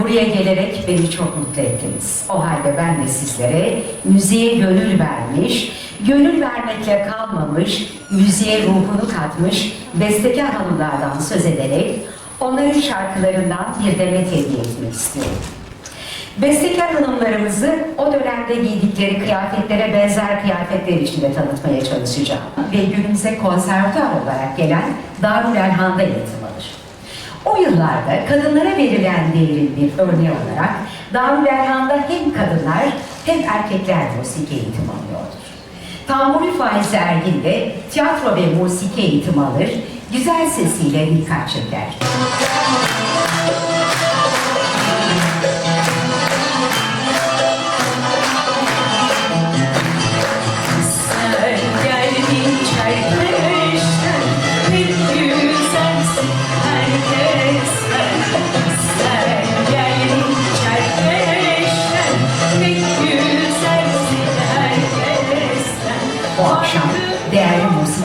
buraya gelerek beni çok mutlu ettiniz. O halde ben de sizlere müziğe gönül vermiş, gönül vermekle kalmamış, müziğe ruhunu katmış bestekar hanımlardan söz ederek onların şarkılarından bir demet hediye etmek istiyorum. Bestekar hanımlarımızı o dönemde giydikleri kıyafetlere benzer kıyafetler içinde tanıtmaya çalışacağım. Ve günümüze konservatuar olarak gelen Darül Erhan'da eğitim. O yıllarda kadınlara verilen değerin bir örneği olarak Darül Erhan'da hem kadınlar hem erkekler musiki eğitim alıyordur. Tamburi Faiz Ergin de tiyatro ve musiki eğitim alır, güzel sesiyle dikkat çeker.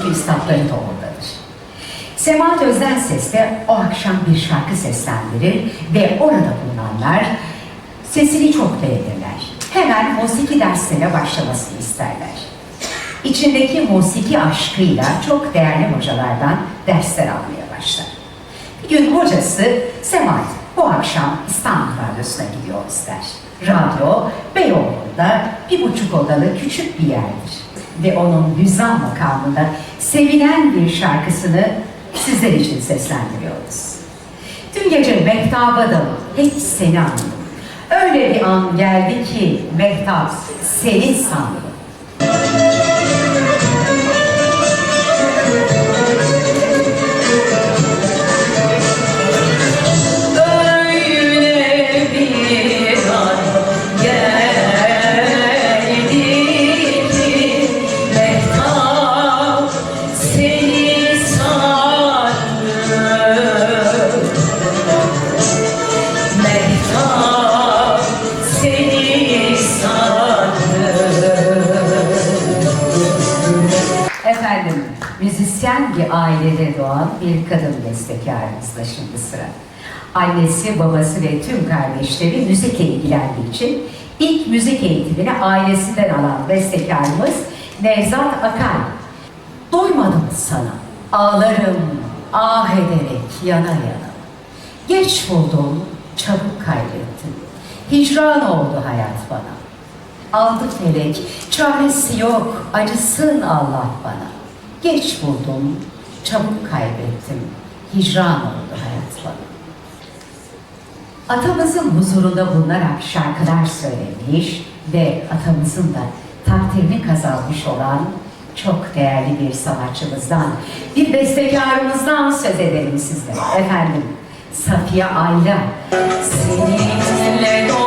Değerli musiki üstadları da oradadır. Semahat Özden Ses de o akşam bir şarkı seslendirir ve orada bulunanlar sesini çok beğenirler. Hemen musiki dersine başlamasını isterler. İçindeki musiki aşkıyla çok değerli hocalardan dersler almaya başlar. Bir gün hocası Semahat bu akşam İstanbul Radyosu'na gidiyor ister. Radyo Beyoğlu'nda bir buçuk odalı küçük bir yerdir. Ve onun hüzzam makamında sevilen bir şarkısını sizler için seslendiriyoruz. Dün gece mehtaba da hep seni andım. Öyle bir an geldi ki mehtap seni sandım. Müzisyen bir ailede doğan bir kadın bestekarımızda şimdi sıra. Annesi, babası ve tüm kardeşleri müzikle ilgilendiği için ilk müzik eğitimini ailesinden alan bestekarımız Nevzat Akay. Doymadım sana, ağlarım, ah ederek yana yana. Geç buldum, çabuk kaybettim. Hicran oldu hayat bana. Aldı felek, çaresi yok, acısın Allah bana. Geç buldum, çabuk kaybettim, hicran oldu hayat bana. Atamızın huzurunda bulunarak şarkılar söylemiş ve atamızın da takdirini kazanmış olan çok değerli bir sanatçımızdan, bir bestekarımızdan söz edelim sizlere. Efendim, Safiye Ayla. Seninle doğan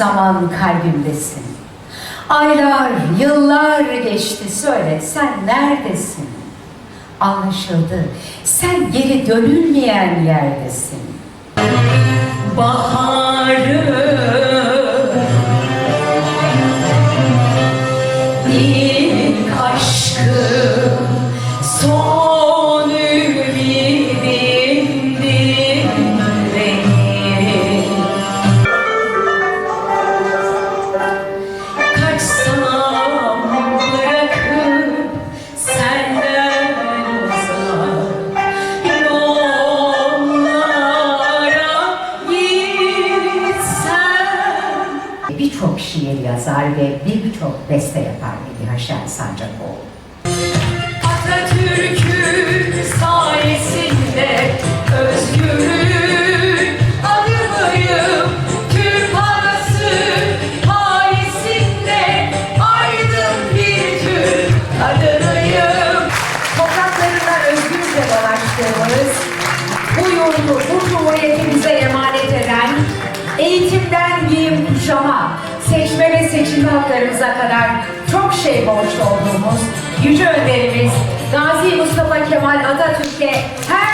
zaman kalbimdesin. Aylar, yıllar geçti. Söyle sen neredesin? Anlaşıldı. Sen geri dönülmeyen yerdesin. Baharı Birçok şiir yazar ve birçok beste yapar Melih Haşen Sancakoğlu. Kuşama, seçme ve seçilme haklarımıza kadar çok şey borçlu olduğumuz yüce önderimiz Gazi Mustafa Kemal Atatürk'e her